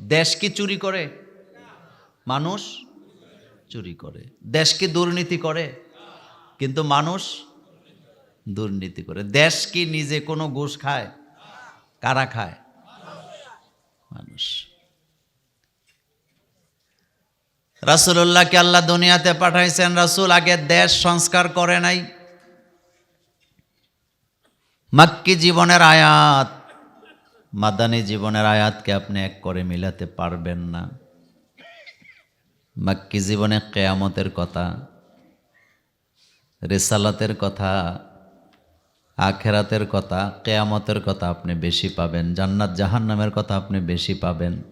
দেশ কি চুরি করে? মানুষ চুরি করে। দেশ কি দুর্নীতি করে? কিন্তু মানুষ দুর্নীতি করে। দেশ কি নিজে কোনো ঘুষ খায়? কারা খায়? মানুষ। রাসুল্লাহকে আল্লাহ দুনিয়াতে পাঠাইছেন, রাসুল আগে দেশ সংস্কার করে নাই। মাক্কি জীবনের আয়াত। মাদানী জীবনের আয়াতকে আপনি এক করে মিলাতে পারবেন না। মাক্কি জীবনে কেয়ামতের কথা, রেসালাতের কথা, আখেরাতের কথা, কেয়ামতের কথা আপনি বেশি পাবেন, জান্নাত জাহান্নামের কথা আপনি বেশি পাবেন।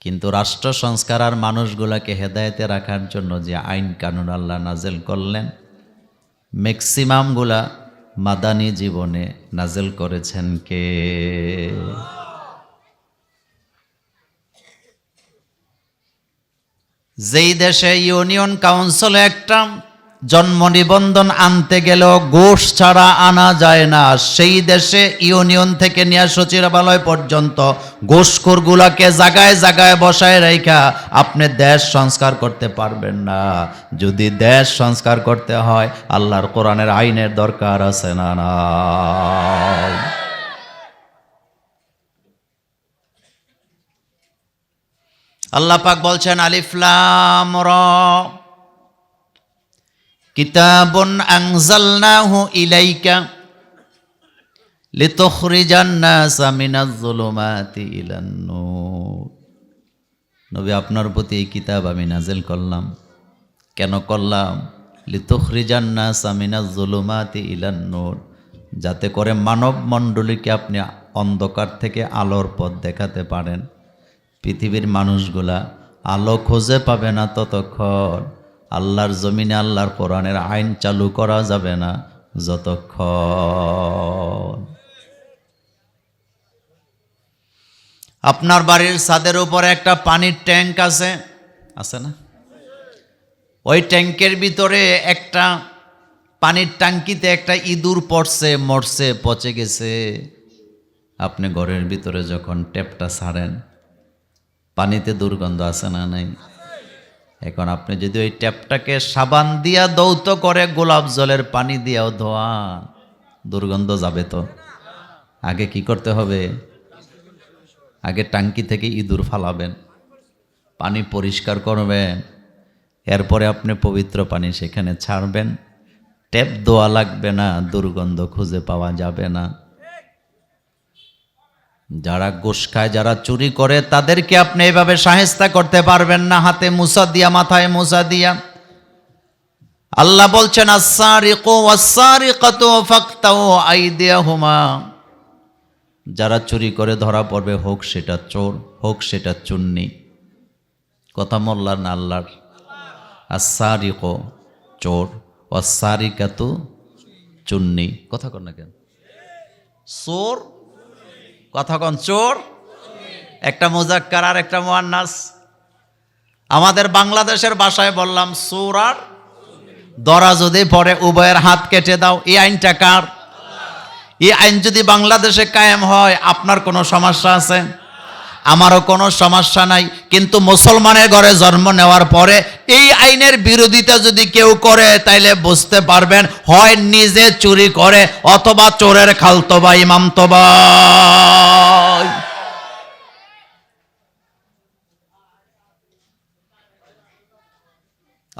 কিন্তু রাষ্ট্র সংস্কার আর মানুষগুলাকে হেদায়েতে রাখার জন্য যে আইন কানুন আল্লাহ নাজেল করলেন ম্যাক্সিমামগুলা মাদানী জীবনে নাজেল করেছেন কে? যেই দেশে ইউনিয়ন কাউন্সিল একটা জন্ম নিবন্ধন আনতে গেলেও ঘুষ ছাড়া আনা যায় না। সেই দেশে ইউনিয়ন থেকে নিয়ে সচিবালয় পর্যন্ত। ঘুষখোরগুলাকে জাগায় জাগায় বসায় রেখা আপনি দেশ সংস্কার করতে পারবেন না। যদি দেশ সংস্কার করতে হয়, আল্লাহর কোরআনের আইনের দরকার আছে না না। আল্লাহ পাক বলছেন আলিফলাম র। কিতাবুন আনজালনাহু ইলাইকা নবী, আপনার প্রতি এই কিতাব আমি নাজেল করলাম। কেন করলাম? লিতুখরিজান নাসা মিনাজ যুলুমাতি ইলান নূর। যাতে করে মানব মণ্ডলীকে আপনি অন্ধকার থেকে আলোর পথ দেখাতে পারেন। পৃথিবীর মানুষগুলা আলো খুঁজে পাবে না ততক্ষণ। আল্লাহর জমিনে আল্লাহর কোরআনের আইন চালু করা যাবে না যতক্ষণ। আপনার বাড়ির ছাদের উপরে একটা পানির ট্যাঙ্ক আছে? আছে না? ওই ট্যাঙ্কের ভিতরে একটা পানির ট্যাঙ্কিতে একটা ইঁদুর পড়ছে, মরছে, পচে গেছে। আপনি ঘরের ভিতরে যখন ট্যাপটা ছাড়েন, পানিতে দুর্গন্ধ আছে না নাই? এখন আপনি যদি ওই ট্যাপটাকে সাবান দিয়া দৌত করে, গোলাপ জলের পানি দিয়াও ধোয়া, দুর্গন্ধ যাবে তো। আগে কি করতে হবে? আগে টাঙ্কি থেকে ইঁদুর ফালাবেন, পানি পরিষ্কার করবেন, এরপরে আপনি পবিত্র পানি সেখানে ছাড়বেন। ট্যাপ দোয়া লাগবে না, দুর্গন্ধ খুঁজে পাওয়া যাবে না। যারা গোশ খায়, যারা চুরি করে, তাদেরকে আপনি এভাবে সাহেস্তা করতে পারবেন না, হাতে মুসা দিয়া, মাথায় মুসা দিয়া। আল্লাহ বলছেন যারা চুরি করে, ধরা পড়বে, হোক সেটা চোর, হোক সেটা চুন্নি। কথা মোল্লার না আল্লাহর? আসারিকো চোর অসারিকাতু চুন্নি। কথা কর না কেন? চোর কথা কন, চোর। একটা মুজাক্কার আর একটা মোয়ান্নাস। আমাদের বাংলাদেশের ভাষায় বললাম, চোর আর দরা যদি পরে উভয়ের হাত কেটে দাও, এই আইনটা কার? এই আইন যদি বাংলাদেশে কায়েম হয়, আপনার কোনো সমস্যা আছে? আমারও কোনো সমস্যা নাই, কিন্তু মুসলমানের ঘরে জন্ম নেওয়ার পরে এই আইনের বিরোধিতা যদি কেউ করে, তাইলে বুঝতে পারবেন হয় নিজে চুরি করে অথবা চোরের খালতো বা ইমামতো ভাই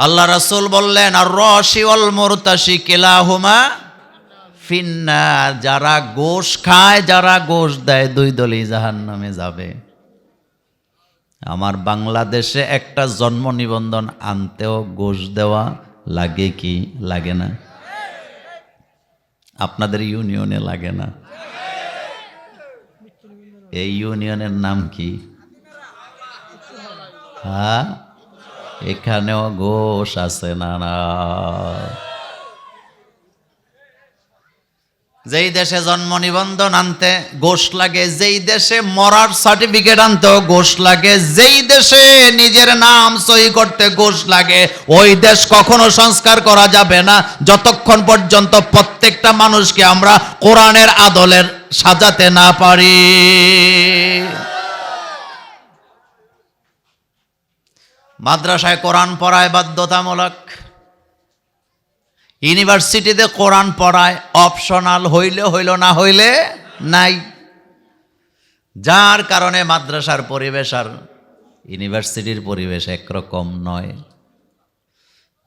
আল্লাহ রাসূল বললেন আর রশি ওয়াল মুরতাশি কিলাহুমা ফিন্নার। যারা গোশ খায়, যারা গোশ দেয়, দুই দলই জাহান্নামে যাবে। আমার বাংলাদেশে একটা জন্ম নিবন্ধন আনতেও গোশ দেওয়া লাগে কি লাগে না? আপনাদের ইউনিয়নে লাগে না? এই ইউনিয়নের নাম কি? হ্যাঁ? এখানেও ঘোষ আছে না না? যেই দেশে জন্ম নিবন্ধন আনতে গোষ লাগে, যেই দেশে মরার সার্টিফিকেট আনতে গোষ লাগে, যেই দেশে নিজের নাম সই করতে গোশ লাগে, ওই দেশ কখনো সংস্কার করা যাবে না। যতক্ষণ পর্যন্ত প্রত্যেকটা মানুষকে আমরা কোরআনের আদলের সাজাতে না পারি। মাদ্রাসায় কোরআন পড়ায় বাধ্যতামূলক ইউনিভার্সিটিতে কোরআন পড়ায় অপশনাল হইলে, হইল না হইলে নাই। যার কারণে মাদ্রাসার পরিবেশ আর ইউনিভার্সিটির পরিবেশ একরকম নয়।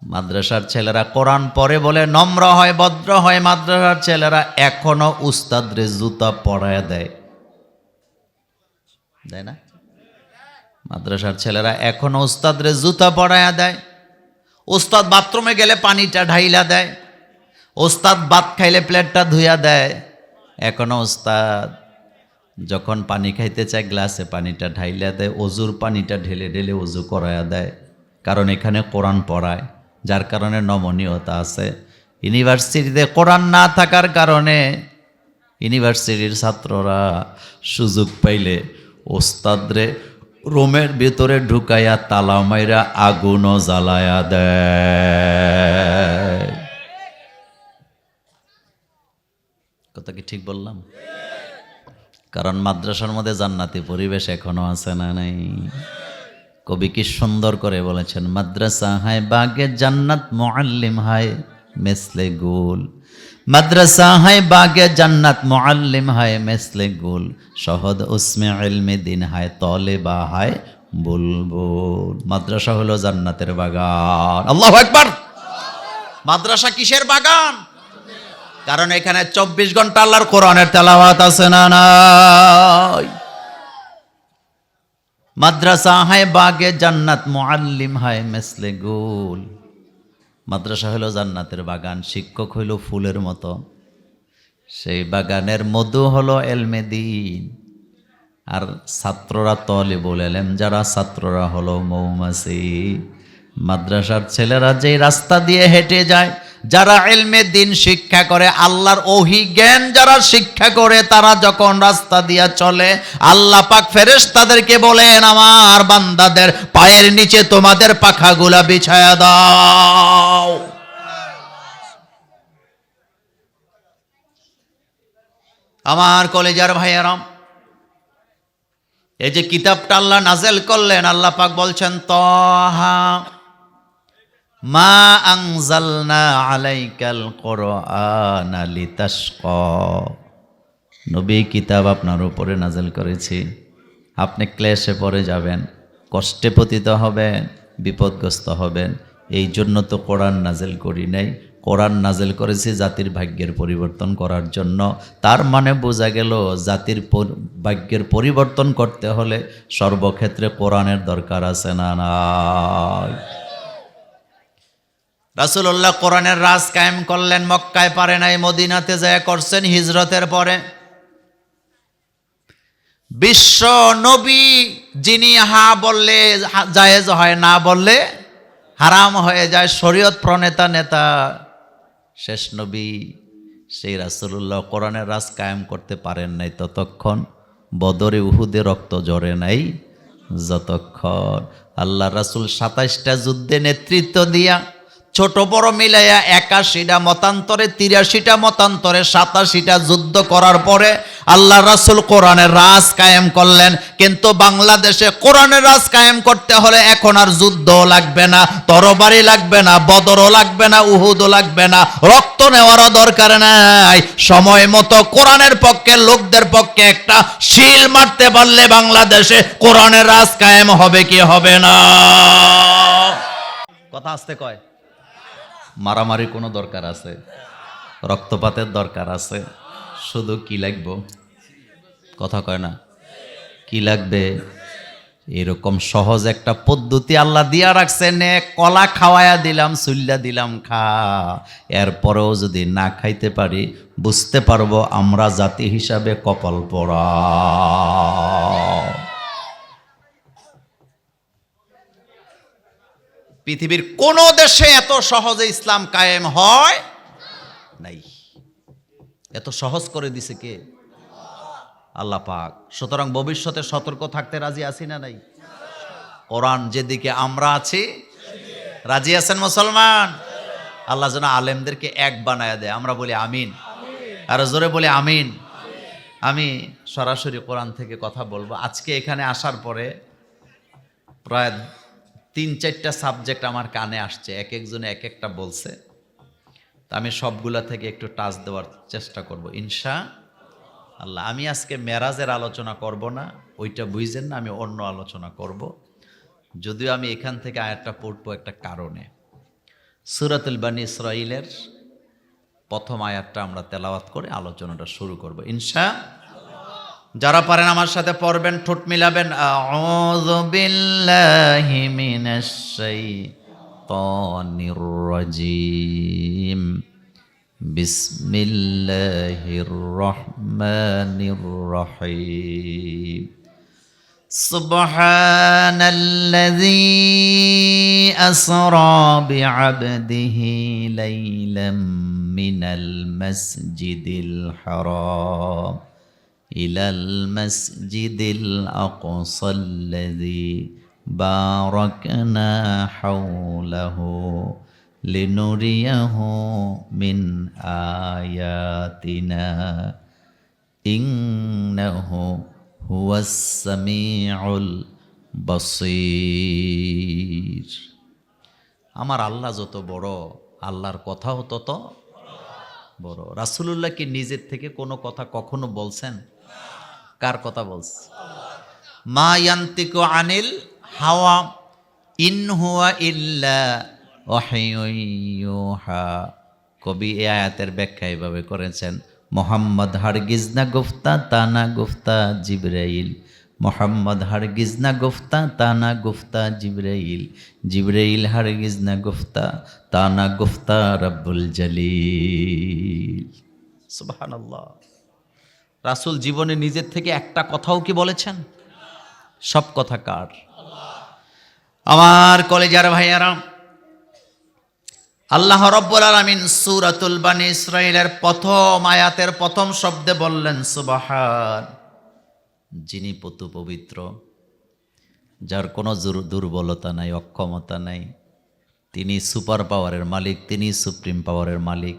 মাদ্রাসার ছেলেরা কোরআন পড়ে বলে নম্র হয়, ভদ্র হয়, মাদ্রাসার ছেলেরা এখনও উস্তাদরে জুতা পরায় দেয়। দেয় না? মাদ্রাসার ছেলেরা এখনও উস্তাদরে জুতা পরায়া দেয়। ওস্তাদ বাথরুমে গেলে পানিটা ঢাইলা দেয়। ওস্তাদ ভাত খাইলে প্লেটটা ধুইয়া দেয়। এখনও ওস্তাদ, যখন পানি খাইতে চায় গ্লাসে পানিটা ঢাইলা দেয়, অজুর পানিটা ঢেলে ঢেলে অজু করায়া দেয়। কারণ এখানে কোরআন পড়ায়, যার কারণে নমনীয়তা আছে। ইউনিভার্সিটিতে কোরআন না থাকার কারণে ইউনিভার্সিটির ছাত্ররা সুযোগ পাইলে ওস্তাদরে রুমের ভিতরে ঢুকাইয়া তালা মাইরা আগুনও জ্বালায়া দেয়। কথা কি ঠিক বললাম? কারণ মাদ্রাসার মধ্যে জান্নাতি পরিবেশ এখনও আছে না নাই? কবি কি সুন্দর করে বলেছেন, মাদ্রাসা হায়, বাগে জান্নাত মুআল্লিম হায়, মেসলে গুল। মাদ্রাসা হায় বাগে জান্নাত, মুআল্লিম হায় মেসলে গুল। শহদ উসমে ইলমে দিন হায় তলে বা হায় বুলবুল। মাদ্রাসা হলো জান্নাতের বাগান। আল্লাহু আকবার! মাদ্রাসা কিসের বাগান? কারণ এখানে চব্বিশ ঘণ্টা আল্লাহর কোরআনের তেলাওয়াত আছে না নাই? মাদ্রাসা হায় বাগে জান্নাত, মুআল্লিম হায় মেসলে গুল। মাদ্রাসা হলো জান্নাতের বাগান, শিক্ষক হইল ফুলের মতো। সেই বাগানের মধু হলো এলমেদিন আর ছাত্ররা তলে বলেলেন যারা ছাত্ররা হলো মৌমাছি। মাদ্রাসার ছেলেরা যে রাস্তা দিয়ে হেঁটে যায় যারা এলমে দিন শিক্ষা করে, আল্লাহর ওহি জ্ঞান যারা শিক্ষা করে, তারা যখন রাস্তা দিয়া চলে, আল্লাহ পাক ফেরেশ তাদেরকে বলেন, আমার বান্দাদের পায়ের নিচে তোমাদের পাখাগুলা বিছায়া দাও। আমার কলেজার ভাইয়ারাম, এই যে কিতাবটা আল্লাহ নাজেল করলেন, আল্লাহ পাক বলছেন, তহা মা আংজালনা আলাইকাল কোরআন লিতাশকা। নবী কিতাব আপনার উপরে নাজেল করেছি। আপনি ক্লেশে পড়ে যাবেন, কষ্টে পতিত হবেন, বিপদগ্রস্ত হবেন। এই জন্য তো কোরআন নাজেল করি নাই। কোরআন নাজেল করেছি জাতির ভাগ্যের পরিবর্তন করার জন্য। তার মানে বোঝা গেল জাতির ভাগ্যের পরিবর্তন করতে হলে সর্বক্ষেত্রে কোরআনের দরকার আছে না নাই? রাসুল্লাহ কোরআনের রাজ কায়েম করলেন, মক্কায় পারে নাই, মদিনাতে যায় করছেন, হিজরতের পরে। বিশ্ব নবী যিনি হা বললে জায়েজ হয়, না বললে হারাম হয়ে যায়, শরীয়ত প্রণেতা নেতা, শেষ নবী। সেই রাসুল্লাহ কোরআনের রাজ কায়েম করতে পারেন নাই ততক্ষণ, বদরে উহুদে রক্ত জড়ে নাই যতক্ষণ। আল্লাহ রাসুল সাতাইশটা যুদ্ধে নেতৃত্ব দিয়া ছোট বড় মিলাইয়া একাশিটা মতান্তরে, তিরাশিটা মতান্তরে, সাতাশিটা যুদ্ধ করার পরে আল্লাহ রাসুল কোরআনের রাজ কায়েম করলেন। কিন্তু বাংলাদেশে কোরআনের রাজ কায়েম করতে হলে এখন আর যুদ্ধও লাগবে না, তরবারি লাগবে না, বদরও লাগবে না, উহুদও লাগবে না, রক্ত নেওয়ারও দরকার নাই। সময় মতো কোরআনের পক্ষে, লোকদের পক্ষে একটা শিল মারতে পারলে বাংলাদেশে কোরআনের রাজ কায়েম হবে কি হবে না। কথা আসতে কয়? মারামারি কোনো দরকার আছে? রক্তপাতের দরকার আছে? শুধু কি লাগবো? কথা কয় না। কি লাগবে? এরকম সহজ একটা পদ্ধতি আল্লাহ দিয়া রাখছে, নে কলা খাওয়ায়া দিলাম সুল্লা দিলাম, খা। এরপরেও যদি না খাইতে পারি, বুঝতে পারব আমরা জাতি হিসাবে কপাল পড়া। পৃথিবীর কোন দেশে এত সহজে ইসলাম কায়েম হয় নাই। এত সহজ করে দিছে কে? আল্লাহ পাক। সুতরাং ভবিষ্যতে সতর্ক থাকতে রাজি আছি না নাই? কোরআন যেদিকে আমরা আছি, রাজি আছেন মুসলমান? আল্লাহ যেন আলেমদেরকে এক বানায় দেয়। আমরা বলি আমিন। আর জোরে বলি আমিন। আমি সরাসরি কোরআন থেকে কথা বলব। আজকে এখানে আসার পরে প্রায় তিন, চারটা সাবজেক্ট আমার কানে আসছে, এক একজনে এক একটা বলছে। তা আমি সবগুলা থেকে একটু টাচ দেওয়ার চেষ্টা করব। ইনশা আল্লাহ, আমি আজকে মেরাজের আলোচনা করব না, ওইটা বুঝছেন না, আমি অন্য আলোচনা করব। যদিও আমি এখান থেকে আয়াতটা পড়ব একটা কারণে। সুরাতুল বানী ইসরাইলের প্রথম আয়াতটা আমরা তেলাওয়াত করে আলোচনাটা শুরু করব। ইনশা যারা পারেন আমার সাথে পড়বেন ঠোঁট মিলাবেন আউযু বিল্লাহি মিনাশ শাইতানির রাজিম বিসমিল্লাহির রহমানির রহিম سبحان الذي أسرى بعبده ليلا من المسجد الحرام إلى المسجد الأقصى الذي باركنا حوله لنريه من آياتنا إنه هو السميع البصير আমার আল্লাহ যত বড় আল্লাহর কথাও তত বড় রাসুলুল্লাহ কি নিজের থেকে কোনো কথা কখনো বলছেন কার কথা বলছে? মা ইয়ান্তিকু আনিল হাওয়া ইন হুয়া ইল্লা ওয়াহিয়ুহা কবি এ আয়াতের ব্যাখ্যা এভাবে করেছেন, মোহাম্মদ হারগিজ না গুফতা তানা গুফতা জিব্রাইল। মোহাম্মদ হারগিজ না গুফতা তানা গুফতা জিব্রাইল। জিব্রাইল হারগিজ না গুফতা তানা গুফতা রব্বুল জলিল। সুবহানাল্লাহ। রাসূল জীবনে নিজের থেকে একটা কথাও কি বলেছেন? সব কথা কার? আমার কলেজার ভাইয়ারা, আল্লাহ রব্বুল আলামিন সূরাতুল বানি ইসরাইলের প্রথম আয়াতের প্রথম শব্দে বললেন, সুবহান। যিনি পতু পবিত্র যার কোনো দুর্বলতা নাই, অক্ষমতা নাই, তিনি সুপার পাওয়ারের মালিক, তিনি সুপ্রিম পাওয়ারের মালিক।